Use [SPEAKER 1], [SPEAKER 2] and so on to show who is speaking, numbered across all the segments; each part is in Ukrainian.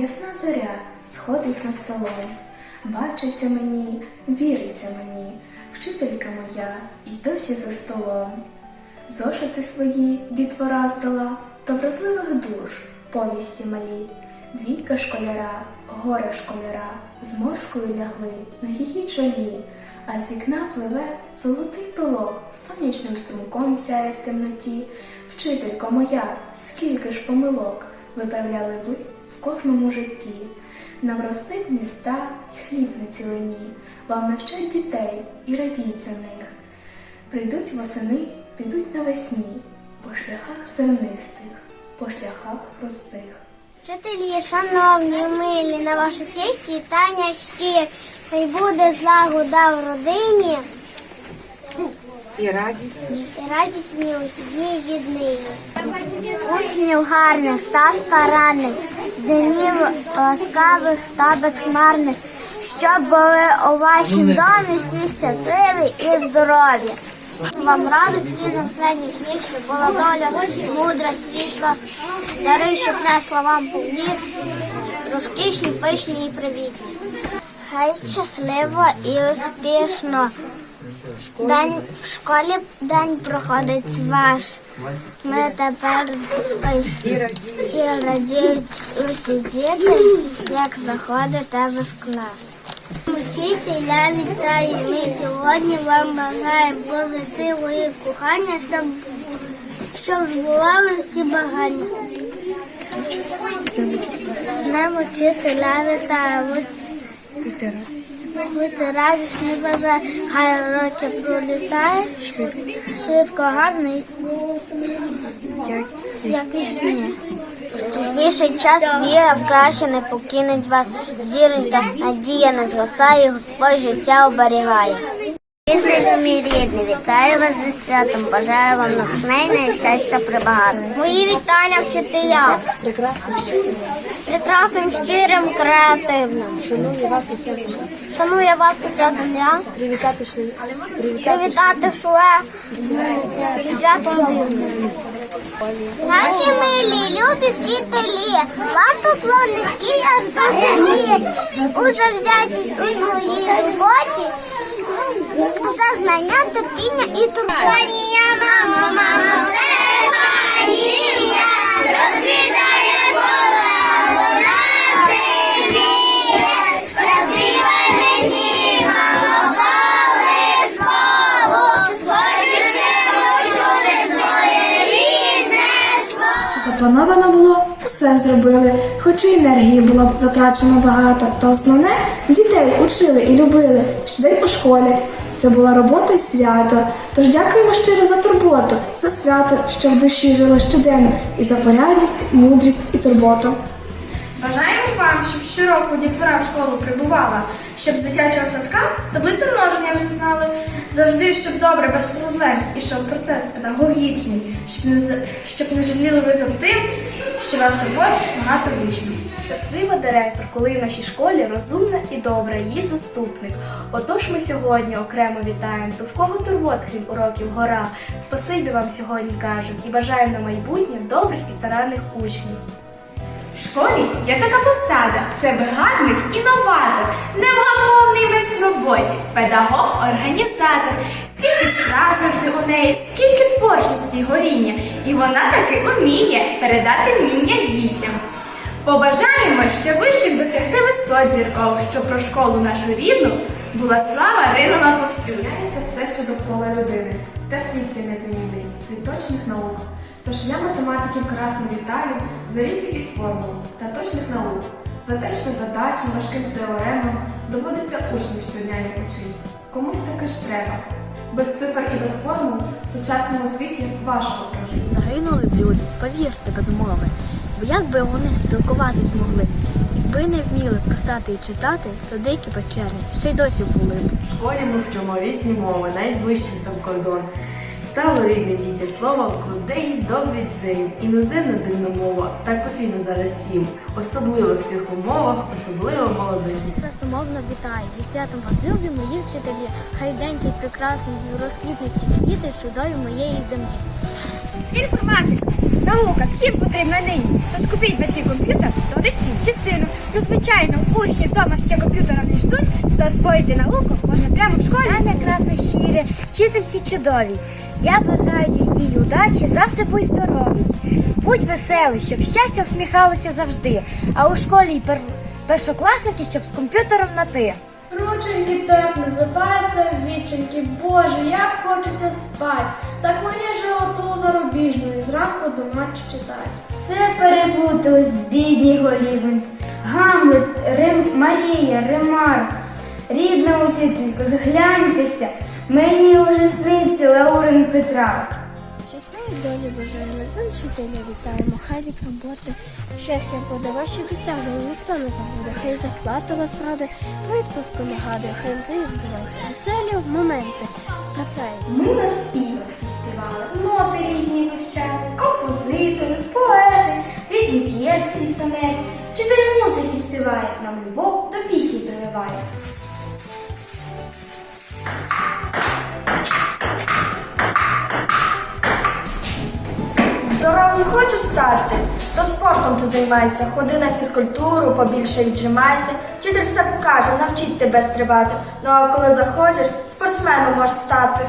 [SPEAKER 1] ясна зоря, сходить над селом. Бачиться мені, віриться мені, вчителька моя і досі за столом. Зошити свої дітвора здала до вразливих душ повісті малі. Двійка школяра, горе школяра, з моршкою лягли на її чолі, а з вікна пливе золотий пилок, сонячним струмком сяє в темноті. Вчителько моя, скільки ж помилок виправляли ви в кожному житті. Нам ростить міста й хліб на цілині, вам навчать дітей і радіть за них. Прийдуть восени, підуть навесні, по шляхах зернистих, по шляхах простих.
[SPEAKER 2] Вчителі, шановні, милі, на вашу честь вітання щир. Хай буде злагода в родині
[SPEAKER 3] І радісні.
[SPEAKER 2] і радісні усі віднині. Учнів гарних та старанних, днів ласкавих та безхмарних, щоб були у вашім домі всі щасливі і здорові. Вам радості натхнення днів, щоб була доля мудра, світла, дари, щоб несла вам повні, розкішні, пишні і привітні. Хай щасливо і успішно. День в школі день проходить ваш. Ми тепер ой, і радіють усі діти, як заходите ви в клас. Вчителя вітаю, ми сьогодні вам бажаємо позитиву і кохання, щоб, щоб збували всі бажання. З Днем учителя вітаю. Бути радісні бажаю, хай роки пролітають, швидко гарний, як і сні. Пізніший час віра в краще не покинуть вас, зіронька, надія не згасає, Господь життя оберігає. Рідний мій рідний, вітаю вас зі святом, бажаю вам натхнення і щастя прибагато. Мої вітання вчителям. Прекрасним, щирим, креативним.
[SPEAKER 3] Шаную вас усе земля.
[SPEAKER 2] Шаную вас уся.
[SPEAKER 3] Привітати шле. Привітати
[SPEAKER 2] і святом дивним. Наші милі, любі вчителі, вам поклон низький аж до землі, у завзятість, у згорі, роботі, за знання, терпіння і турботі. мамо, мамо, Стефанія, розквітає поле, вона сивіє, розбивай мені, мамо, колескову, хочу ще почути твоє рідне слово.
[SPEAKER 1] Що заплановано було, все зробили, хоч і енергії було затрачено багато, та основне дітей учили і любили щодень у школі. Це була робота і свято. Тож дякуємо щиро за турботу, за свято, що в душі жило щоденно, і за порядність, мудрість і турботу.
[SPEAKER 4] Бажаємо вам, щоб щороку дітвора в школу прибувала, щоб з дитячого садка таблицю множення вже знали, завжди щоб добре, без проблем, ішов процес педагогічний, щоб не, щоб не жаліли ви за тим, що вас турбот багато вічно.
[SPEAKER 1] Щаслива директор, коли в нашій школі розумна і добра її заступник. Отож ми сьогодні окремо вітаємо, кого турбот, крім уроків, гора. Спасибі вам сьогодні кажемо і бажаємо на майбутнє добрих і старанних учнів.
[SPEAKER 5] В школі є така посада це бригадник інноватор, невгамовний весь в роботі, педагог, організатор. Скільки справ завжди у неї, скільки творчості й горіння, і вона таки уміє передати вміння дітям. Побажаємо, щоб вищих досягти висот зіркових, щоб про школу нашу рідну була слава ринула повсюди.
[SPEAKER 6] Це все, що довкола людини, та світ є незамінний, світ точних наук. Тож я математиків красно вітаю за рівність формул та точних наук, за те, що задачам, важким теоремам доводиться учнів щодня їм учити. Комусь таки ж треба. Без цифр і без формул в сучасному світі важко прожити.
[SPEAKER 7] Загинули б люди, повірте, без мови. Бо як би вони спілкуватись могли? Якби не вміли писати і читати, то дикі печерні ще й досі були б.
[SPEAKER 8] В школі ми вчимо різні мови, навіть ближче став кордон. Стало рідним дітям слово, кудей, добрий дзень, іноземна дивна мова, так потрібно зараз всім. особливо в всіх умовах, особливо молодизні.
[SPEAKER 2] Красномовно вітаю. Зі святом вас люблю, мої вчителі. Хай день цей прекрасний розквітне всі квіти чудові моєї землі.
[SPEAKER 5] Інформатика, наука, всім потрібна нині. Тож купіть батьки комп'ютер, то дещі чи сину. Ну, звичайно, учні вдома ще комп'ютера не ждуть, то освоїти науку можна прямо в школі.
[SPEAKER 2] Таня красно щире, вчительці чудовій. Я бажаю їй удачі, завжди будь здоровій. Будь веселий, щоб щастя усміхалося завжди. А у школі й пер... першокласники, щоб з комп'ютером на ти.
[SPEAKER 9] Рученьки теплі, злипаються віченьки, Боже, як хочеться спать. Так мені животу зарубіжною, зранку до матчу читать.
[SPEAKER 2] Все переплуталось, бідні голівенці. Гамлет, Рим, Марія, Ремарк. Рідна учителько, згляньтеся. Мені уже сниться Лаурин Петрак.
[SPEAKER 9] Долі бажаємо, з ним вчителя вітаємо, хай від роботи щастя буде, ваші досягнення ніхто не забуде, хай зарплата вас ради, про відпуску нагадує, хай мрії збуваються, веселі моменти трапляють.
[SPEAKER 1] Ми на співах всі співали, ноти різні вивчали, композитори, поети, різні п'єси і сонети. Вчитель музики співає, нам любов до пісні прививає.
[SPEAKER 4] Стати? То спортом ти займайся, ходи на фізкультуру, побільше віджимайся. Вчитель все покаже, навчить тебе стрибати. Ну а коли захочеш, спортсменом можеш стати.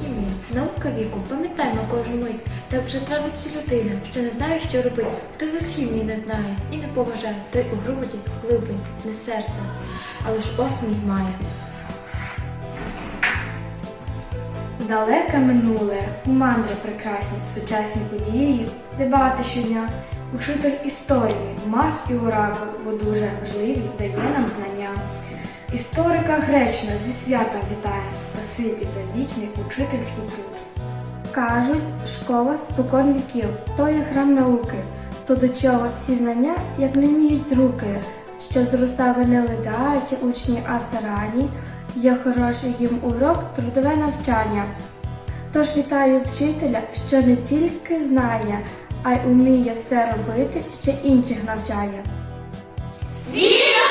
[SPEAKER 3] Хімія, наука віку, пам'ятаймо кожну мить. Так вже травиться людина, що не знає, що робити. Хто без хімії не знає і не поважає, той у груді глибень, не серце, але ж осміх має.
[SPEAKER 1] Далеке минуле, у мандри прекрасні, сучасні події, дебати щодня, учитель історії, мах і оракул, бо дуже важливі дає нам знання. Історика Гречна зі святом вітає, спасибі за вічний учительський труд. Кажуть, школа спокон віків, то є храм науки, то до чого всі знання, як не вміють руки, щоб зростали не ледаючи учні, а старанні, є хороший їм урок, трудове навчання. Тож вітаю вчителя, що не тільки знає, а й уміє все робити, ще інших навчає.
[SPEAKER 2] Я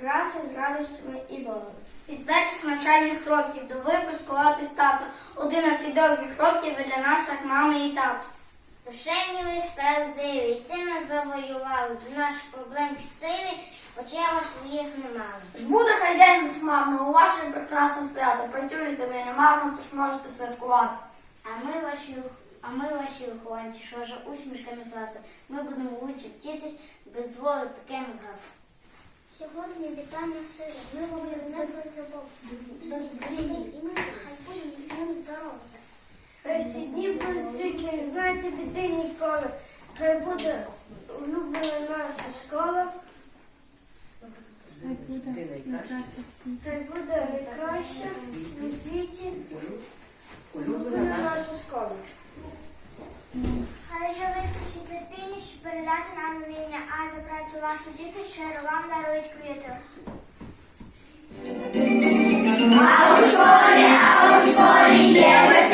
[SPEAKER 2] дружні з радощами і болем. Від перших навчальних років до випуску атестату 11 довгих років ви для нас як мами і тато. Душевні ви справедливі, це нас завоювали, до наших проблем чутливі, очей своїх не.
[SPEAKER 9] Ж буде хай день безмарно, у ваше прекрасне свято. Працюєте ви немарно, тож можете святкувати.
[SPEAKER 2] А ми ваші а ми ваші вихованці, що ж усмішками з вас. Ми будемо лучше вчитись, без таким з вас. Сьогодні вітання сили. Ми вам принесли любов. І ми хай кожен з ним здоров'я.
[SPEAKER 9] Хай всі дні будуть світлі, знайте біди ніколи. Хай буде улюблена наша школа. Хай буде найкраща на світі.
[SPEAKER 2] Улюблена наша школа. Але вже вистачить терпіння, щоб передати нам вміння, а за працю ваші діти щиро вам дарують квіти. А у школі, а у школі є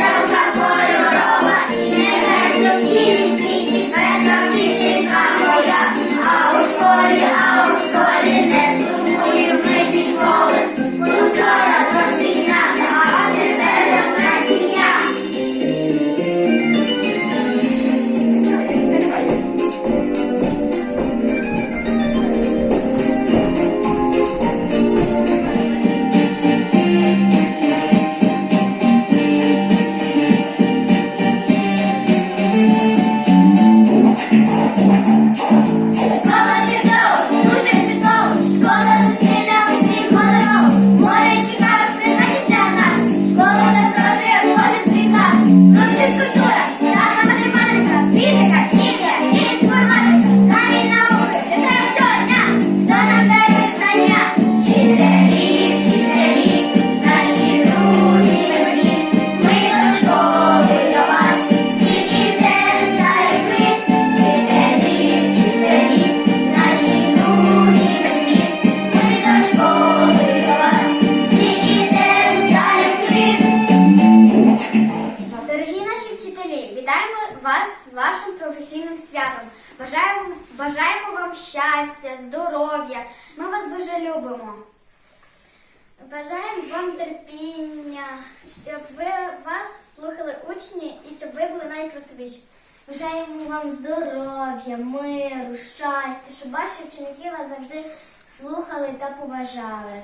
[SPEAKER 2] святом. Бажаємо, бажаємо вам щастя, здоров'я. Ми вас дуже любимо. Бажаємо вам терпіння, щоб ви вас слухали учні і щоб ви були найкрасивіші. Бажаємо вам здоров'я, миру, щастя, щоб ваші вченики вас завжди слухали та поважали.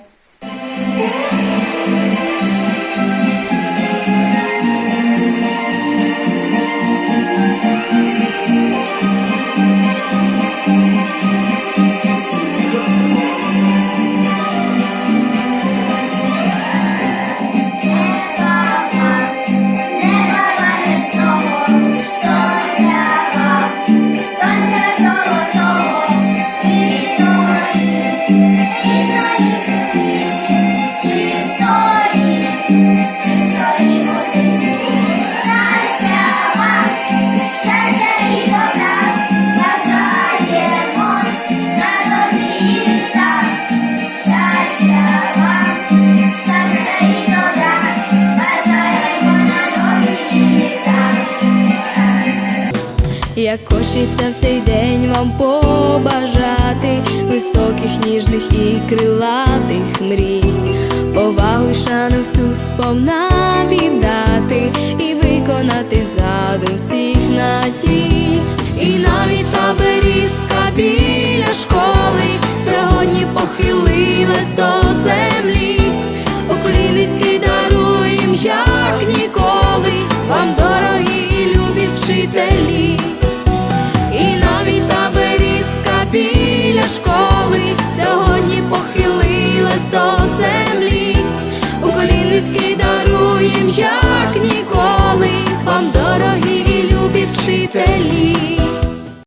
[SPEAKER 10] Як хочеться в цей день вам побажати високих, ніжних і крилатих мрій, повагу й шану всю сповна віддати і виконати задум всіх надій. І навіть та берізка біля школи сьогодні похилила